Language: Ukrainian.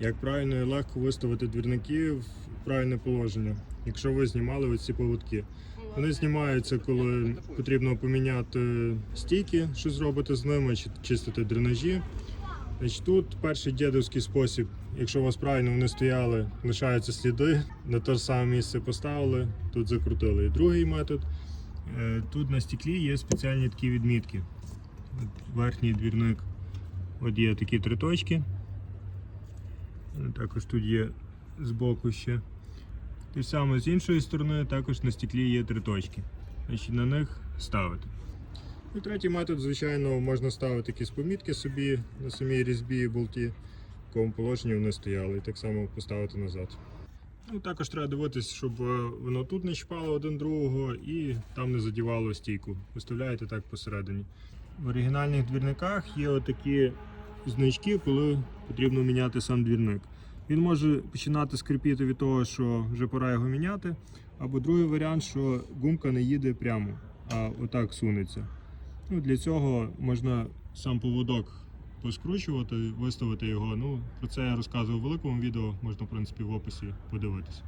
Як правильно і легко виставити двірники в правильне положення, якщо ви знімали оці поводки. Вони знімаються, коли потрібно поміняти стійки, що зробити з ними, чи чистити дренажі. Значить, тут перший дідовський спосіб, якщо у вас правильно вони стояли, лишаються сліди, на те ж саме місце поставили, тут закрутили. І другий метод. е, Тут на стеклі є спеціальні такі відмітки. От Верхній двірник, от є такі три точки. Е, Також тут є збоку ще. Те саме з іншої сторони, також на стеклі є три точки. Значить, на них ставити. І третій метод, звичайно, можна ставити якісь помітки собі на самій різьбі і болті, в якому положенні вони стояли, і так само поставити назад. Ну, також треба дивитися, щоб е, воно тут не чіпало один другого і там не задівало стійку. Виставляєте так посередині. В оригінальних двірниках є отакі значки, коли потрібно міняти сам двірник. Він може починати скрипіти від того, що вже пора його міняти. Або другий варіант, що гумка не їде прямо, а отак сунеться. Ну, для цього можна сам поводок поскручувати, виставити його. Ну, про це я розказував в великому відео, можна в принципі в описі подивитися.